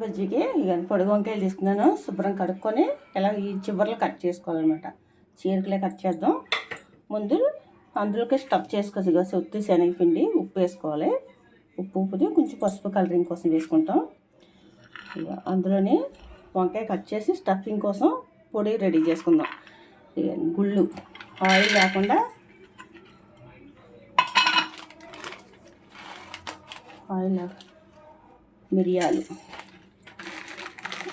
బజ్జీకి ఇక పొడి వంకాయలు తీసుకున్నాను శుభ్రం కడుక్కొని ఇలా ఈ చివరలు కట్ చేసుకోవాలన్నమాట. చీరకలే కట్ చేద్దాం. ముందు అందులోకి స్టఫ్ చేసుకోవచ్చు ఇక సొత్తి శనగపిండి ఉప్పు వేసుకోవాలి. ఉప్పు ఉప్పుది కొంచెం పసుపు కలరింగ్ కోసం వేసుకుంటాం. ఇక అందులోనే వంకాయ కట్ చేసి స్టఫింగ్ కోసం పొడి రెడీ చేసుకుందాం. ఇక గుళ్ళు ఆయిల్ లేకుండా ఆయిల్ మిరియాలు.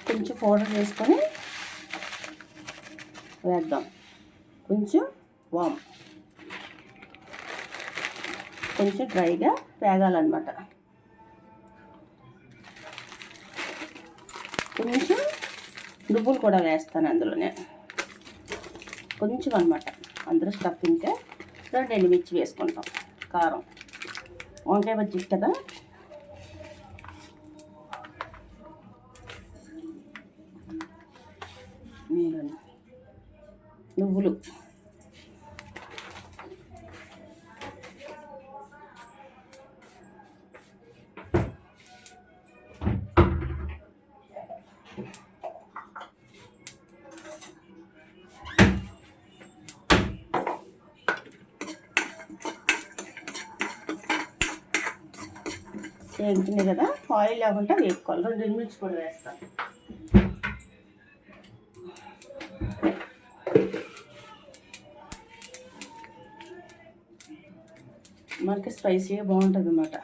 కొంచెం పౌడర్ వేసుకొని వేద్దాం. కొంచెం వామ్. కొంచెం డ్రైగా వేగాలన్నమాట. కొంచెం నువ్వులు కూడా వేస్తాను అందులోనే. కొంచెం అనమాట అందరూ స్టఫింగ్కే రెండు ఎండుమిర్చి వేసుకుంటాం. కారం. వంకాయ బజ్జీ కదా? పువ్వులు. వేయించినాయి కదా ఆయిల్ లేకుండా వేసుకోవాలి రెండు ఎండుమిర్చి కూడా వేస్తాను. స్పైసీగా బాగుంటుంది అన్నమాట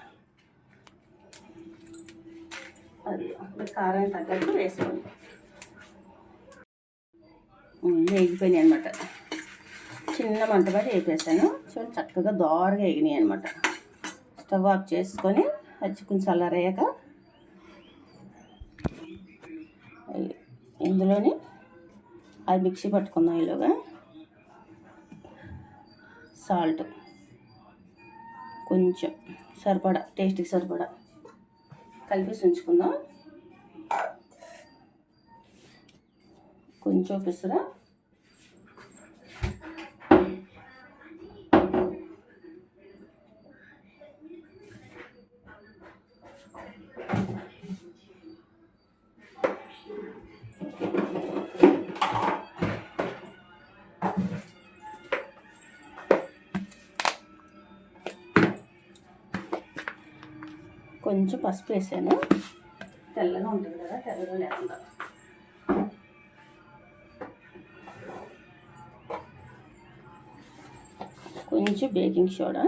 అది కారం తగ్గట్టు వేసుకోండి వేగిపోయినాయి అనమాట చిన్న మంట పడి వేపేసాను. చూడండి చక్కగా దోరగా వేగినాయి అనమాట స్టవ్ ఆఫ్ చేసుకొని అది కొంచెం చల్లారయ్యాక అయ్యి ఇందులోని అది మిక్సీ పట్టుకున్నాయిలోగా సాల్ట్. కొంచెం సరిపడా టేస్ట్కి సరిపడా. కలిపేసి ఉంచుకుందాం. కొంచెం పిసరా కొంచెం పసుపు వేసాను. తెల్లగా ఉంటుంది కదా తెల్లగా లేకుండా. కొంచెం బేకింగ్ సోడా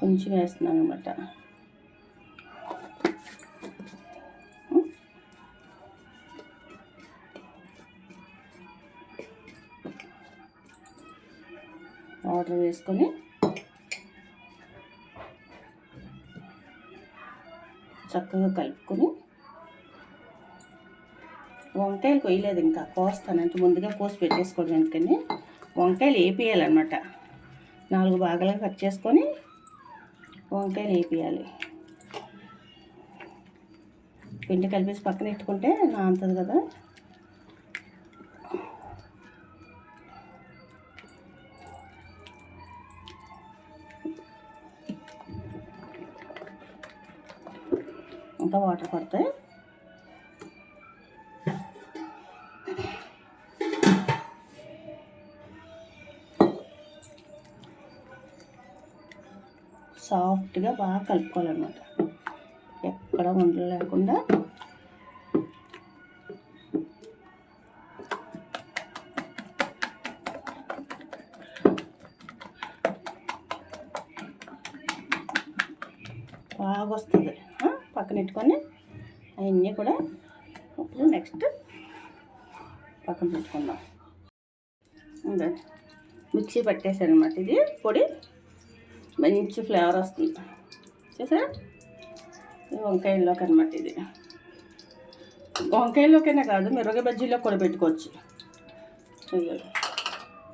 కొంచెం వేస్తున్నాను అనమాట వాటర్ వేసుకొని చక్కగా కలుపుకొని వంకాయలు కొయ్యలేదు ఇంకా కోస్తానంటే ముందుగా కోసి పెట్టేసుకోవడం ఎందుకని వంకాయలు వేపియాలన్నమాట. నాలుగు భాగాలుగా కట్ చేసుకొని వంకాయలు వేపియాలి. పిండి కలిపేసి పక్కన పెట్టుకుంటే నా అంతది కదా. వాటర్ పడతాయి. సాఫ్ట్గా బాగా కలుపుకోవాలన్నమాట. ఎక్కడ ఉండలు లేకుండా. బాగా వస్తాయి. పక్కన పెట్టుకొని అవన్నీ కూడా ఇప్పుడు నెక్స్ట్ పక్కన పెట్టుకుందాం. అదే మిక్సీ పట్టేసాను అనమాట ఇది. పొడి మంచి ఫ్లేవర్ వస్తుంది. చూసారా? వంకాయల్లోకి అనమాట ఇది. వంకాయల్లోకైనా కాదు మిరగ బజ్జీలో కూడా పెట్టుకోవచ్చు.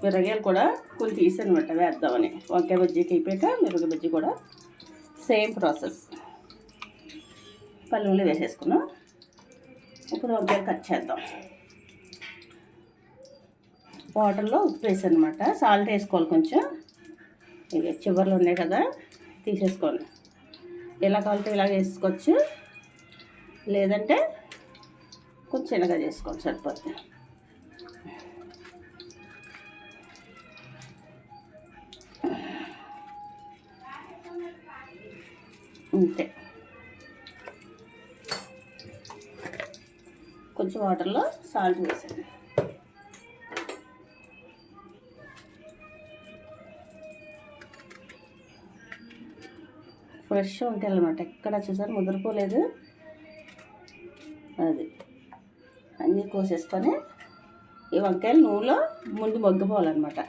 మిరగాయలు కూడా కొన్ని తీసానమాట వేద్దామని. వంకాయ బజ్జీకి అయిపోయాక మిరగ బజ్జీ కూడా సేమ్ ప్రాసెస్ పల్లెలు వేసేసుకున్నాం. ఇప్పుడు వంకాయలు కట్ చేద్దాం. వాటర్లో ఉప్పు వేసాను అనమాట సాల్ట్ వేసుకోవాలి కొంచెం. ఇక చివర్లు ఉన్నాయి కదా తీసేసుకోండి ఎలా కావాలంటే ఇలా వేసుకోవచ్చు. లేదంటే కొంచెం చిన్నగా చేసుకోవాలి సరిపోతుంది అంతే. కొంచెం వాటర్లో సాల్ట్ వేసాను ఫ్రెష్ ఉంటాయి అనమాట ఎక్కడ చూసారు? ముదిరిపోలేదు. అది. అన్నీ కోసేసుకొని ఈ వంకాయలు నూనెలో ముందు మగ్గిపోవాలన్నమాట.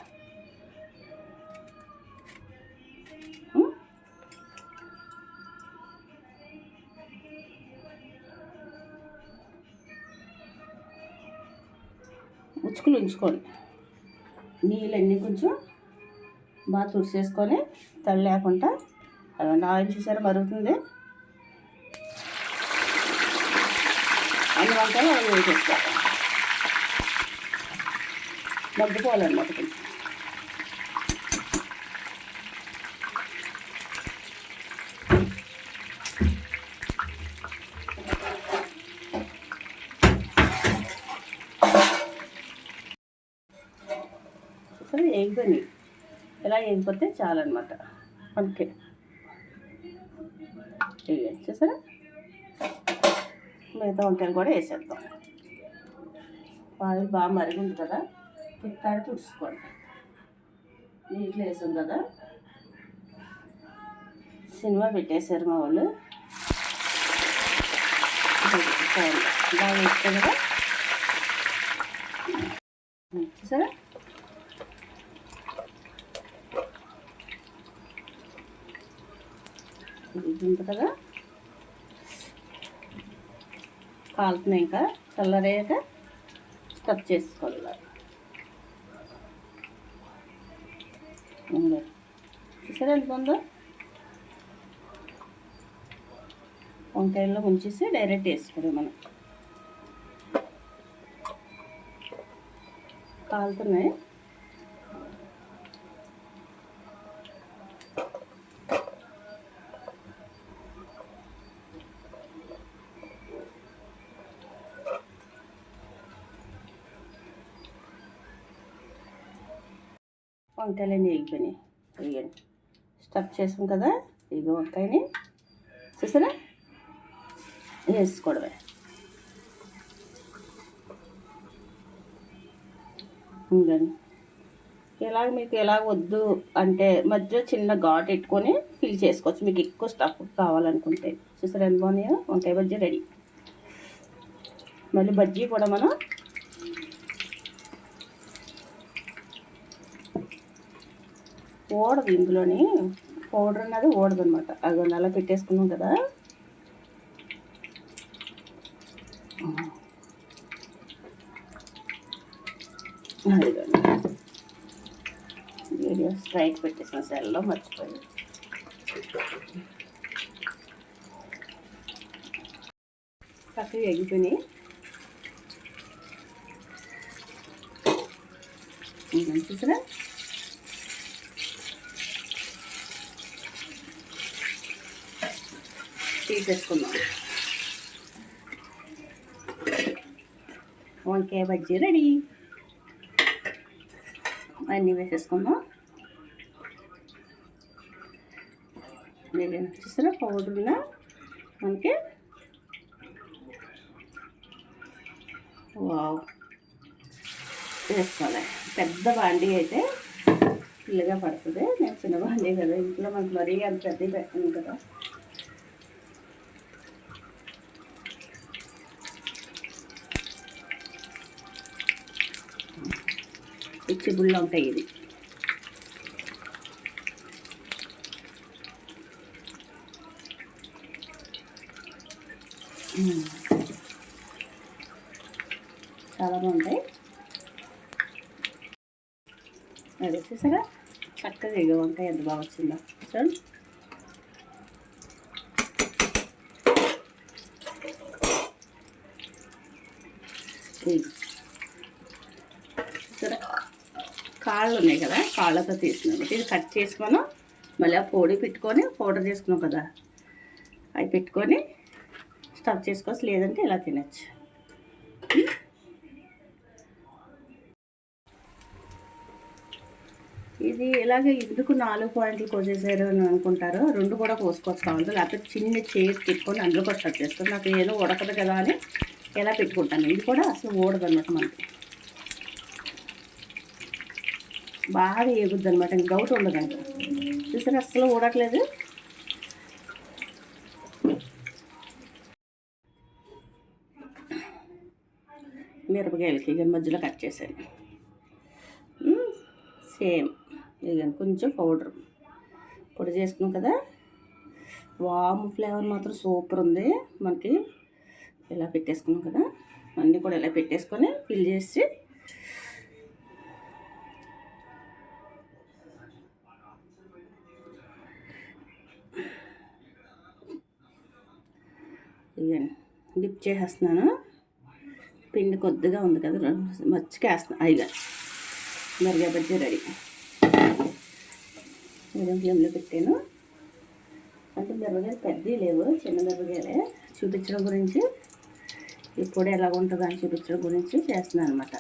ఉచ్చుకులు ఉంచుకోండి నీళ్ళన్నీ కొంచెం బాగా తుడిచేసుకొని తడి లేకుండా అదండి ఆయిల్ చూసారా మరుగుతుంది. అన్ని వంటలు అవి వేసేసుకోవాలి. మగ్గిపోవాలన్నమాట కొంచెం. చూసారా ఎగిపోయినాయి ఇలా ఎగిపోతే చాలన్నమాట. మనకి వేయండి చూసారా? మిగతా వంకాయలు కూడా వేసేద్దాం. పాలు బాగా మరిగింది కదా? తిట్టాడి తుడుచుకోండి. నీటిలో వేసాం కదా? సినిమా పెట్టేశారు మా వాళ్ళు. బాగా వేస్తే కదా? చూసారా? ఇది కదా? కాలుతున్నాయి ఇంకా. చల్లరేయక కట్ చేసుకోవాలి. చూసారా ఎంత ఉందో? వంకాయల్లో ముంచేసి డైరెక్ట్ వేసుకోవడం మనం. కాలుతున్నాయి. వంకాయలన్నీ వేగిపోయినాయి. వేయండి స్టఫ్ చేసాం కదా? ఇగో వంకాయని. చూసారా? వేసుకోవడమే. ఇంకండి ఎలాగ మీకు ఎలాగ వద్దు అంటే మధ్య చిన్న ఘాట్ పెట్టుకొని ఫిల్ చేసుకోవచ్చు. మీకు ఎక్కువ స్టఫ్ కావాలనుకుంటే. చూసారా ఎంత బాగున్నాయో? వంకాయ బజ్జీ రెడీ. మళ్ళీ బజ్జీ కూడా మనం ఓడదు ఇందులోని. పౌడర్ అన్నది ఓడదు అనమాట అది అలా పెట్టేసుకున్నాం కదా. అదిగోండి. వీడియో స్ట్రైట్ పెట్టేసిన సెల్లో మర్చిపోయి చక్కగా ఎగిపోయినాయి. ఇదిగోండి చూసారా? తీసేసుకుందాం వంకాయ బజ్జీ రెడీ. అన్నీ వేసేసుకుందాం. మీరు చూసారా? పౌడర్లో మనకి వావ్. వేసుకోవాలి. పెద్ద బాండీ అయితే ఫుల్గా పడుతుంది. నేను చిన్న బాండీ కదా ఇంట్లో మనకు మరీ అంత పెద్ద పెట్టాను కదా. పిచ్చిబుల్లో ఉంటాయి ఇది. Hmm. చాలా బాగుంటాయి. అది వచ్చేసారా చక్కగా ఇక వంకాయ ఎంత బాగా వచ్చిందో. చూడండి ఇది. Hmm. చూసారా కాళ్ళు ఉన్నాయి కదా కాళ్ళతో తీసినాం ఇది కట్ చేసుకొని మళ్ళీ ఆ పొడి పెట్టుకొని పౌడర్ చేసుకున్నాం కదా అవి పెట్టుకొని స్టఫ్ చేసుకోవచ్చు లేదంటే ఇలా తినచ్చు. ఇది ఇలాగే ఎందుకు నాలుగు పాయింట్లు కోసేసారు అని అనుకుంటారు రెండు కూడా కోసుకోవచ్చు కావాలి లేకపోతే చిన్న చేతి పెట్టుకొని అందులో కూడా స్టఫ్ చేస్తాను నాకు ఏదో ఉడకదు కదా అని ఎలా పెట్టుకుంటాను? ఇది కూడా అసలు ఓడదు అనమాట మనకి. బాగా ఏగుద్ది అనమాట ఇంక గౌట్ ఉండదంట చూసారు? అస్సలు ఊడట్లేదు. మిరపకాయలకి ఇక మధ్యలో కట్ చేశాను. సేమ్. ఇక కొంచెం పౌడర్. పొడి చేసుకున్నాం కదా? వాము ఫ్లేవర్ మాత్రం సూపర్ ఉంది. మనకి ఇలా పెట్టేసుకున్నాం కదా? అన్నీ కూడా ఇలా పెట్టేసుకొని ఫిల్ చేసి ఇవ్వండి డిప్ చేసేస్తున్నాను. పిండి కొద్దిగా ఉంది కదా మచ్చిగా వేస్తున్నాను అయిగా. మరిగా బజ్జీ రెడీ. మీడియం ఫ్లేమ్లో పెట్టాను. అంటే మిరపకాయలు పెద్దవి లేవు చిన్న మిరపకాయలే. చూపించడం గురించి ఇప్పుడు ఎలా ఉంటుందో అని చూపించడం గురించి చేస్తున్నాను అనమాట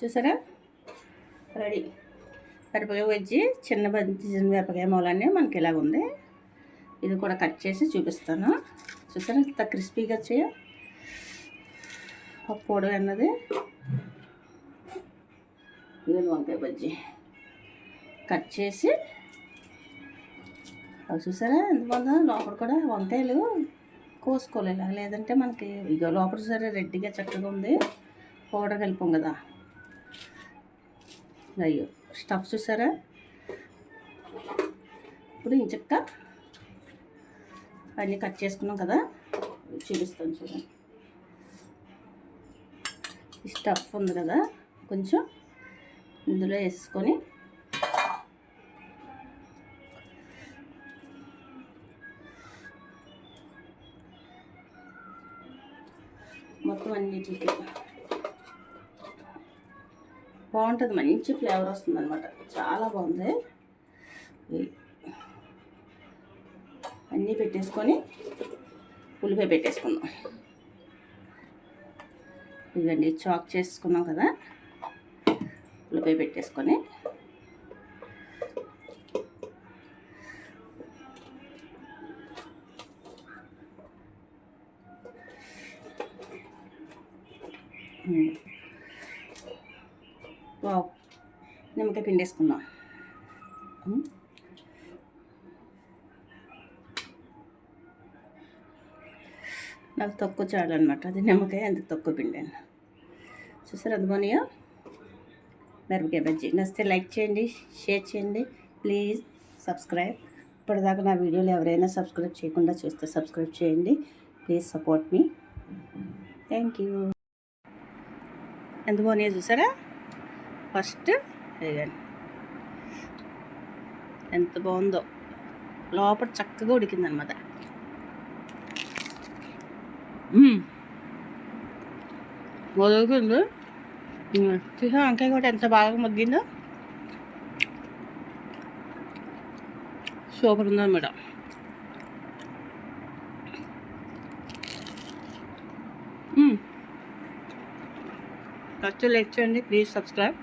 చూసారా? రెడీ. మిరపకాయ వచ్చి చిన్న చిన్న మిరపకాయ మూలన్నీ మనకి ఇలాగ ఉంది. ఇది కూడా కట్ చేసి చూపిస్తాను. చూసారా ఇంత క్రిస్పీగా వచ్చాయో? ఆ పొడి అన్నది. ఇది వంకాయ బజ్జీ. కట్ చేసి అవి చూసారా? ఎంత బాగుందో? లోపల కూడా వంకాయలు కోసుకోలేదు లేదంటే మనకి ఇక లోపల సరే రెడ్డిగా చక్కగా ఉంది. పౌడర్ కలిపాం కదా. అయ్యో స్టఫ్ చూసారా? ఇప్పుడు ఇంచక్క అన్నీ కట్ చేసుకున్నాం కదా చూపిస్తాను చూడండి ఈ స్టఫ్ ఉంది కదా కొంచెం ఇందులో వేసుకొని మొత్తం అన్నిటికి బాగుంటుంది. మంచి ఫ్లేవర్ వస్తుంది అనమాట చాలా బాగుంది. అన్నీ పెట్టేసుకొని ఉల్లిపాయ పెట్టేసుకుందాం. ఇవన్నీ చాక్ చేసుకున్నాం కదా. ఉల్లిపాయ పెట్టేసుకొని పిండేసుకుందాం. పిండి నాకు తక్కువ చాలన్నమాట. అది నిమ్మకాయ అంత తక్కువ పిండాను. చూసారు అది మిరపకాయ బజ్జీ. నచ్చితే లైక్ చేయండి షేర్ చేయండి. Please subscribe. ఇప్పటిదాకా నా వీడియోలు ఎవరైనా సబ్స్క్రైబ్ చేయకుండా చూస్తే సబ్స్క్రైబ్ చేయండి. Please support me. Thank you. ఎంత బాగున్నాయో చూసారా? ఫస్ట్ వేయండి ఎంత బాగుందో. లోపల చక్కగా ఉడికిందనమాట. ఉడికింది చూసా వంకాయ కూడా ఎంత బాగా మగ్గిందో? సూపర్ ఉందన్నమాట. ఖర్చు లెక్చండి ప్లీజ్ సబ్స్క్రైబ్.